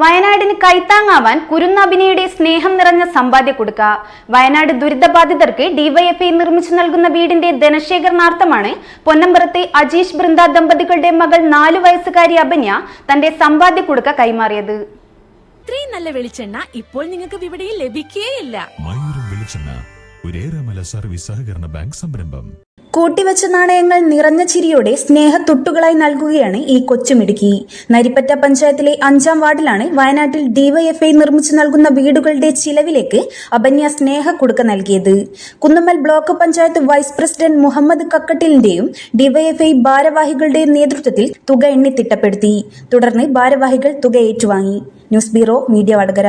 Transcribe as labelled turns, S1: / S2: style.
S1: വയനാടിന് കൈത്താങ്ങാവാൻ കുരുന്നഭിനിയുടെ സ്നേഹം നിറഞ്ഞ സമ്പാദ്യ കൊടുക്ക വയനാട് ദുരിതബാധിതർക്ക് ഡിവൈഎഫ്ഐ നിർമ്മിച്ചു നൽകുന്ന വീടിന്റെ ധനശേഖരണാർത്ഥമാണ് പൊന്നമ്പറത്തെ അജീഷ് ബൃന്ദ ദമ്പതികളുടെ മകൾ നാലു വയസ്സുകാരി അഭിന്യ തന്റെ സമ്പാദ്യ കൊടുക്ക കൈമാറിയത്.
S2: ഇത്രയും നല്ല വെളിച്ചെണ്ണ ഇപ്പോൾ നിങ്ങൾക്ക് വിപണിയിൽ ലഭിക്കുകയില്ല
S3: സർവീസ് സഹകരണ ബാങ്ക് സംരംഭം.
S1: കൂട്ടിവെച്ച നാണയങ്ങൾ നിറഞ്ഞ ചിരിയോടെ സ്നേഹത്തൊട്ടുകളായി നൽകുകയാണ് ഈ കൊച്ചുമിടുക്കി നരിപ്പറ്റ പഞ്ചായത്തിലെ അഞ്ചാം വാർഡിലാണ് വയനാട്ടിൽ ഡിവൈഎഫ്ഐ നിർമ്മിച്ചു നൽകുന്ന വീടുകളുടെ ചിലവിലേക്ക് അഭന്യ സ്നേഹ കൊടുക്ക നൽകിയത്. Kunnummal block panchayat vice president Muhammad കക്കട്ടിലിന്റെയും DYFI ഭാരവാഹികളുടെയും നേതൃത്വത്തിൽ തുക എണ്ണി തിട്ടപ്പെടുത്തി തുടർന്ന് ഭാരവാഹികൾ തുക ഏറ്റുവാങ്ങി. News bureau media Vadakara.